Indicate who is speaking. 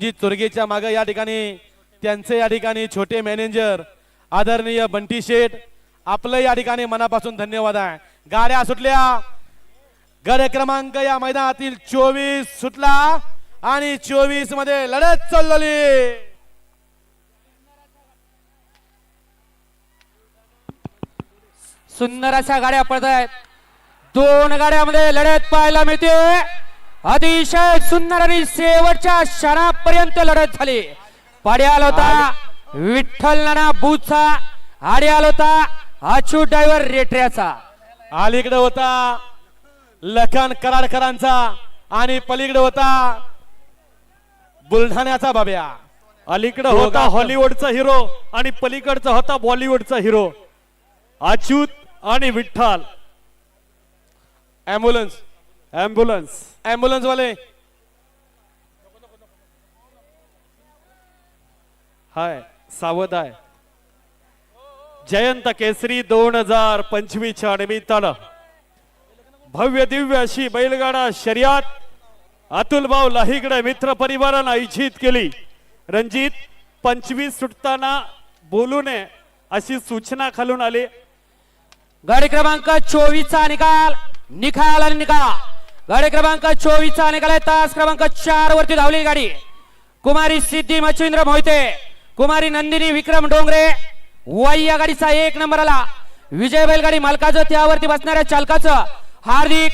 Speaker 1: जी चोरगेच्या मागे या ठिकाणी त्यांचे या ठिकाणी छोटे मॅनेजर आदरणीय बंटी शेठ आपलं या ठिकाणी मनापासून धन्यवाद आहे. गाड्या सुटल्या. गड क्रमांक या मैदानातील चोवीस सुटला आणि चोवीसमध्ये लढत चाललेली
Speaker 2: सुंदर अशा गाड्या पडत आहेत दोन गाड्यामध्ये लढत पाहायला मिळते. अतिशय सुंदर आणि शेवटच्या क्षणापर्यंत लढत झाली. पाडी आला होता विठ्ठल नाना बुचा आडी आला होता अचू ड्रायव्हर रेटऱ्याचा.
Speaker 1: अलीकडे होता लखन कराडकरांचा आणि पलीकडे होता बुलढाण्याचा बाब्या.
Speaker 3: अलीकडे होता हॉलिवूडचा हिरो आणि पलीकडचा होता बॉलिवूडचा हिरो. अच्युत आणि विठ्ठल.
Speaker 1: अँब्युलन्स
Speaker 3: अँब्युलन्स
Speaker 1: अँब्युलन्स वाले.
Speaker 3: हाय सावध आहे. जयंत केसरी दोन हजार पंचवीसच्या निमित्तानं भव्य दिव्य अशी बैलगाडा शर्यात अतुल भाऊ लाहीकडे मित्र परिवारानं आयोजित केली. रणजित पंचवीस सुटताना बोलू नये अशी सूचना खालून आली.
Speaker 2: गाडी क्रमांक चोवीस चा निकाल निकाल आणि निकाल. गाडी क्रमांक चोवीस चा निघालाय तास क्रमांक चार वरती धावली गाडी. कुमारी सिद्धी मच्छिंद्र मोहिते कुमारी नंदिनी विक्रम डोंगरे वाई या गाडीचा एक नंबर आला. विजय बैलगाडी मालकाचं त्यावरती बसणाऱ्या चालकाचं हार्दिक